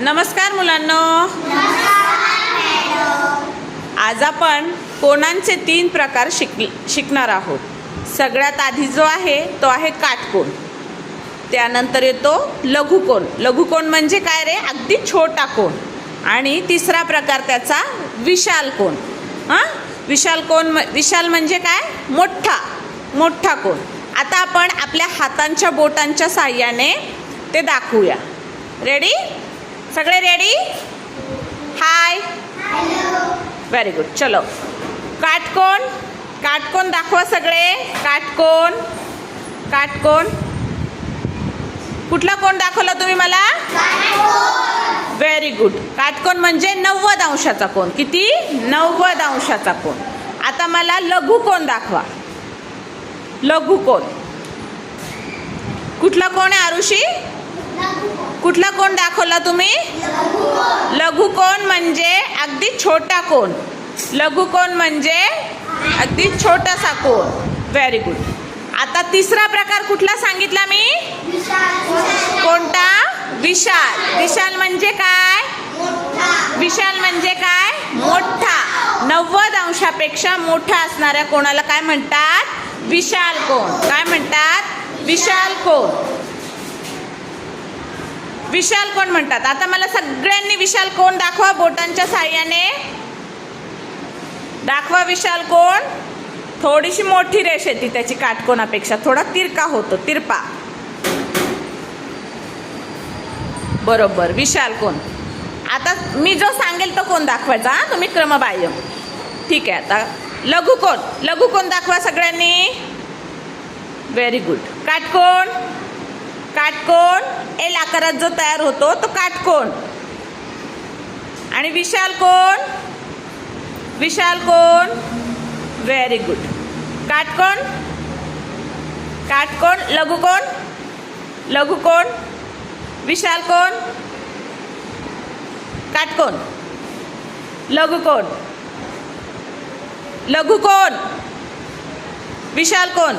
नमस्कार मुलांनो. आज आपण कोणांचे तीन प्रकार शिक शिकणार आहोत. सगळ्यात आधी जो आहे तो आहे काटकोण त्यानंतर येतो लघुकोण लघुकोण म्हणजे काय रे? अगदी छोटा कोण आणि तिसरा प्रकार त्याचा विशाल कोण हां? विशाल कोण विशाल म्हणजे काय? मोठा मोठा कोण आता आपण आपल्या हातांच्या बोटांच्या साह्याने ते दाखवूया. रेडी सगळे रेडी हाय व्हेरी गुड चलो. काटकोण काटकोण दाखवा सगळे. काटकोण काटकोण कुठला कोण दाखवला तुम्ही मला? व्हेरी गुड काटकोण म्हणजे नव्वद अंशाचा कोण किती? नव्वद अंशाचा कोण आता मला लघु कोण दाखवा. लघु कोण कुठला कोण आहे आरुषी? कुठला कोण दाखवला तुम्ही? लघु कोण म्हणजे अगदी छोटा कोण. लघु कोण म्हणजे अगदी छोटासा कोण. व्हेरी गुड आता तिसरा प्रकार कुठला सांगितला मी? कोणता? विशाल. विशाल म्हणजे काय? विशाल म्हणजे काय? मोठा. नव्वद अंशापेक्षा मोठा असणाऱ्या कोणाला काय म्हणतात? विशाल कोण. काय म्हणतात? विशाल कोण. विशाल कोण म्हणतात? आता मला सगळ्यांनी विशाल कोण दाखवा? बोटांच्या साह्याने. दाखवा विशाल कोण? थोडीशी मोठी रेष येते त्याची काटकोणापेक्षा थोडा तिरका होतो तिरपा. बरोबर विशाल कोण? आता मी जो सांगेल तो कोण दाखवायचा तुम्ही क्रमबाह्य. ठीक आहे आता लघु कोण? लघु कोण दाखवा सगळ्यांनी? व्हेरी गुड काटकोण काटकोण एल आकारात जो तयार होतो तो काटकोण. आणि विशाल कोण? विशाल कोण? व्हेरी गुड काटकोण? काटकोण? लघुकोण लघुकोण विशाल कोण? काटकोण. लघुकोण लघुकोण विशाल कोण?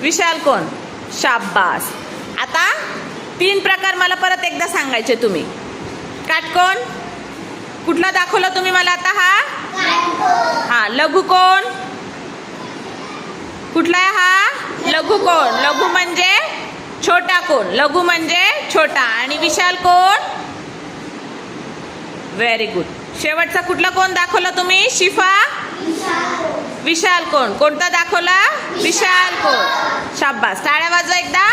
विशाल कोण? शाब्बास आता तीन प्रकार मला परत एकदा सांगायचे तुम्ही. काटकोण कुठला दाखवला तुम्ही मला आता हा? हा लघु कोण कुठला आहे हा? लघु कोण लघु म्हणजे छोटा कोण लघु म्हणजे छोटा. आणि विशाल कोण व्हेरी गुड शेवटचा कुठला कोण दाखवला तुम्ही? शिफा? विशाल कोण कोणता दाखवला? विशाल कोण शाब्बास टाळ्या वाजवा एकदा.